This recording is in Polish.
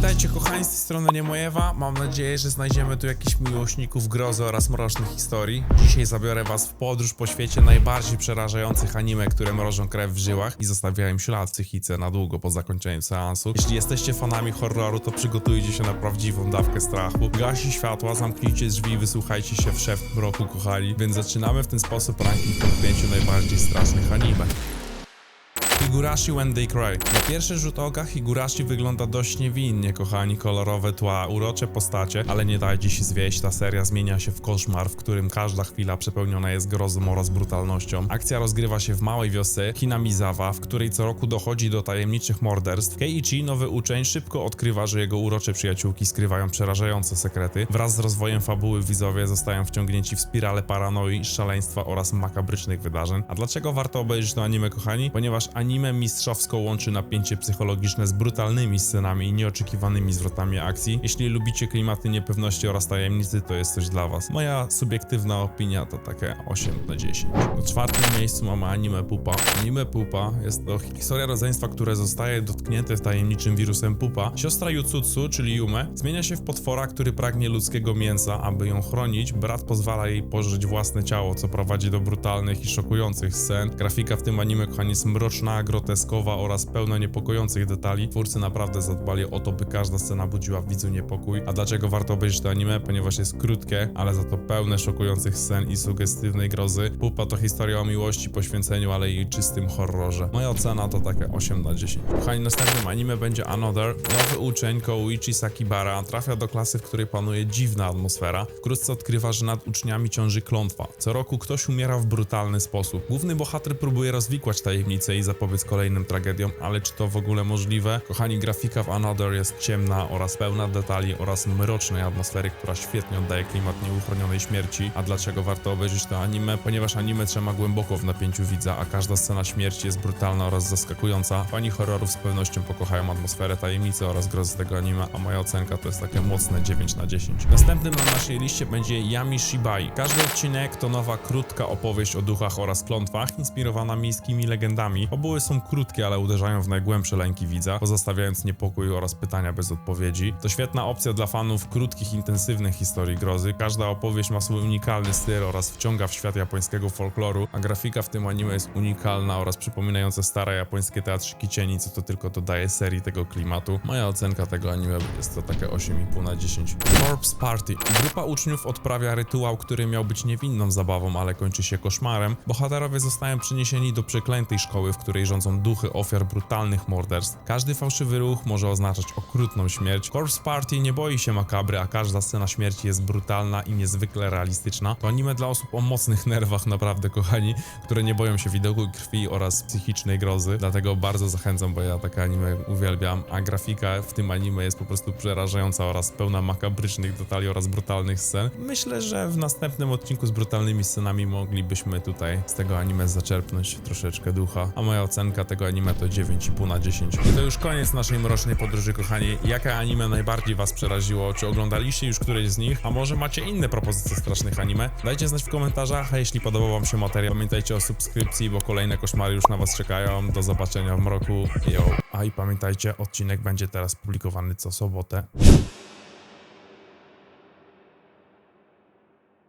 Witajcie kochani, z tej strony Niemojewa. Mam nadzieję, że znajdziemy tu jakichś miłośników grozy oraz mrocznych historii. Dzisiaj zabiorę was w podróż po świecie najbardziej przerażających anime, które mrożą krew w żyłach i zostawiają ślad w psychice na długo po zakończeniu seansu. Jeśli jesteście fanami horroru, to przygotujcie się na prawdziwą dawkę strachu. Gasi światła, zamknijcie drzwi i wysłuchajcie się w szef mroku, kochani. Więc zaczynamy w ten sposób ranking top 5 najbardziej strasznych anime. Higurashi When They Cry. Na pierwszy rzut oka Higurashi wygląda dość niewinnie, kochani, kolorowe tła, urocze postacie, ale nie dajcie się zwieść, ta seria zmienia się w koszmar, w którym każda chwila przepełniona jest grozą oraz brutalnością. Akcja rozgrywa się w małej wiosce Hinamizawa, w której co roku dochodzi do tajemniczych morderstw. Keiichi, nowy uczeń, szybko odkrywa, że jego urocze przyjaciółki skrywają przerażające sekrety. Wraz z rozwojem fabuły widzowie zostają wciągnięci w spirale paranoi, szaleństwa oraz makabrycznych wydarzeń. A dlaczego warto obejrzeć to anime, kochani? Ponieważ anime mistrzowsko łączy napięcie psychologiczne z brutalnymi scenami i nieoczekiwanymi zwrotami akcji. Jeśli lubicie klimaty niepewności oraz tajemnicy, to jest coś dla was. Moja subiektywna opinia to takie 8 na 10. Na czwartym miejscu mamy anime Pupa. Anime Pupa jest to historia rodzeństwa, które zostaje dotknięte tajemniczym wirusem Pupa. Siostra Jutsutsu, czyli Yume, zmienia się w potwora, który pragnie ludzkiego mięsa, aby ją chronić. Brat pozwala jej pożyć własne ciało, co prowadzi do brutalnych i szokujących scen. Grafika w tym anime, kochani, jest mroczna, groteskowa oraz pełna niepokojących detali. Twórcy naprawdę zadbali o to, by każda scena budziła w widzu niepokój. A dlaczego warto obejrzeć to anime? Ponieważ jest krótkie, ale za to pełne szokujących scen i sugestywnej grozy. Pupa to historia o miłości, poświęceniu, ale i czystym horrorze. Moja ocena to takie 8 na 10. Kochani, następnym anime będzie Another. Nowy uczeń Koichi Sakibara trafia do klasy, w której panuje dziwna atmosfera. Wkrótce odkrywa, że nad uczniami ciąży klątwa. Co roku ktoś umiera w brutalny sposób. Główny bohater próbuje rozwikłać tajemnicę i zapobiec kolejnym tragediom, ale czy to w ogóle możliwe? Kochani, grafika w Another jest ciemna oraz pełna detali oraz mrocznej atmosfery, która świetnie oddaje klimat nieuchronionej śmierci. A dlaczego warto obejrzeć to anime? Ponieważ anime trzyma głęboko w napięciu widza, a każda scena śmierci jest brutalna oraz zaskakująca. Fani horrorów z pewnością pokochają atmosferę tajemnicy oraz grozy tego anime, a moja ocenka to jest takie mocne 9 na 10. Następnym na naszej liście będzie Yami Shibai. Każdy odcinek to nowa, krótka opowieść o duchach oraz klątwach, inspirowana miejskimi legendami. Fabuły są krótkie, ale uderzają w najgłębsze lęki widza, pozostawiając niepokój oraz pytania bez odpowiedzi. To świetna opcja dla fanów krótkich, intensywnych historii grozy. Każda opowieść ma swój unikalny styl oraz wciąga w świat japońskiego folkloru, a grafika w tym anime jest unikalna oraz przypominająca stare japońskie teatrzyki cieni, co to tylko dodaje serii tego klimatu. Moja ocenka tego anime jest to takie 8,5 na 10. Corpse Party. Grupa uczniów odprawia rytuał, który miał być niewinną zabawą, ale kończy się koszmarem. Bohaterowie zostają przeniesieni do przeklętej szkoły, w której rządzą duchy ofiar brutalnych morderstw. Każdy fałszywy ruch może oznaczać okrutną śmierć. Corpse Party nie boi się makabry, a każda scena śmierci jest brutalna i niezwykle realistyczna. To anime dla osób o mocnych nerwach, naprawdę kochani, które nie boją się widoku krwi oraz psychicznej grozy. Dlatego bardzo zachęcam, bo ja takie anime uwielbiam, a grafika w tym anime jest po prostu przerażająca oraz pełna makabrycznych detali oraz brutalnych scen. Myślę, że w następnym odcinku z brutalnymi scenami moglibyśmy tutaj z tego anime zaczerpnąć troszeczkę ducha, a moja ocenka tego anime to 9,5 na 10. I to już koniec naszej mrocznej podróży, kochani. Jakie anime najbardziej was przeraziło? Czy oglądaliście już któreś z nich? A może macie inne propozycje strasznych anime? Dajcie znać w komentarzach, a jeśli podobał wam się materiał, pamiętajcie o subskrypcji, bo kolejne koszmary już na was czekają. Do zobaczenia w mroku. Yo. A i pamiętajcie, odcinek będzie teraz publikowany co sobotę.